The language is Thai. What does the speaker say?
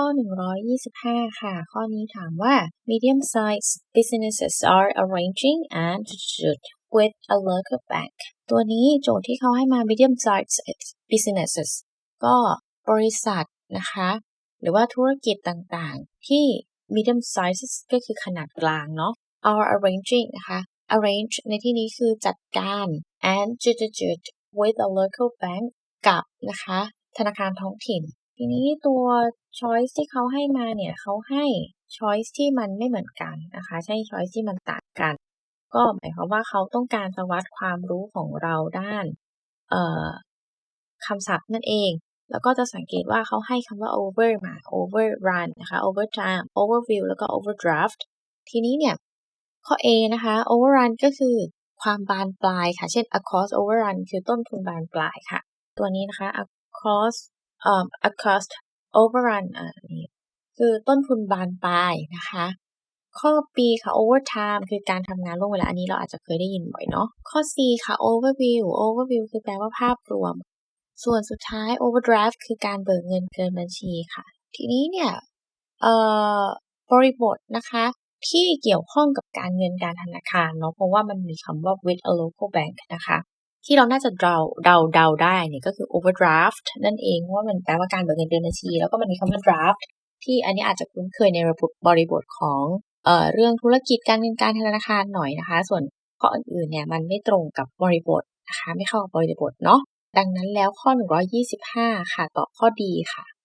ข้อ 125 ค่ะ ข้อนี้ถามว่า medium-sized businesses are arranging and with a local bank ตัวนี้โจทย์ที่เขาให้มา medium-sized businesses ก็บริษัทนะคะ หรือว่าธุรกิจต่างๆ ที่ medium sizes ก็คือขนาดกลางเนาะ are arranging นะคะ arrange ในที่นี้คือจัดการ and with a local bank กับนะคะ ธนาคารท้องถิ่น ทีนี้ตัว choice ที่เขาให้มาเนี่ยเขาให้ choice ที่มันไม่เหมือนกันนะคะใช่ choice ที่มันต่างกัน ก็หมายความว่าเขาต้องการจะวัดความรู้ของเราด้านคำศัพท์นั่นเอง แล้วก็จะสังเกตว่าเขาให้คำว่า over มา overrun นะคะ overtime overview แล้วก็ overdraft ทีนี้เนี่ย ข้อ A นะคะ overrun ก็คือความบานปลายค่ะ เช่น a cost overrun คือต้นทุนบานปลายค่ะ ตัวนี้นะคะ a cost a cost overrun อ่านี่คือต้นทุนบานปลายนะคะ ข้อ B ค่ะ overtime คือการทำงานล่วงเวลาอันนี้เราอาจจะเคยได้ยินบ่อยเนาะข้อ C ค่ะ overview overview คือแปลว่าภาพรวม ส่วนสุดท้าย overdraft คือการเบิกเงินเกินบัญชีค่ะ ทีนี้เนี่ยเอ่อบริบทนะคะที่เกี่ยวข้องกับการเงินการธนาคารเนาะเพราะว่ามันมีคำว่า with a local bank นะคะ ที่เราน่าจะเดาเดาเดาได้เนี่ยก็คือ overdraft นั่นเองว่ามันแปลว่าการเบิกเงินเดือนบัญชี แล้วก็มันมีคำว่า draft ที่อันนี้อาจจะคุ้นเคยในระบบบริบทของเอ่อเรื่องธุรกิจการเงินการธนาคารหน่อยนะคะ ส่วนข้ออื่นๆเนี่ยมันไม่ตรงกับบริบทนะคะ ไม่เข้ากับบริบทเนาะดังนั้นแล้วข้อ 125 ค่ะตอบข้อดีค่ะ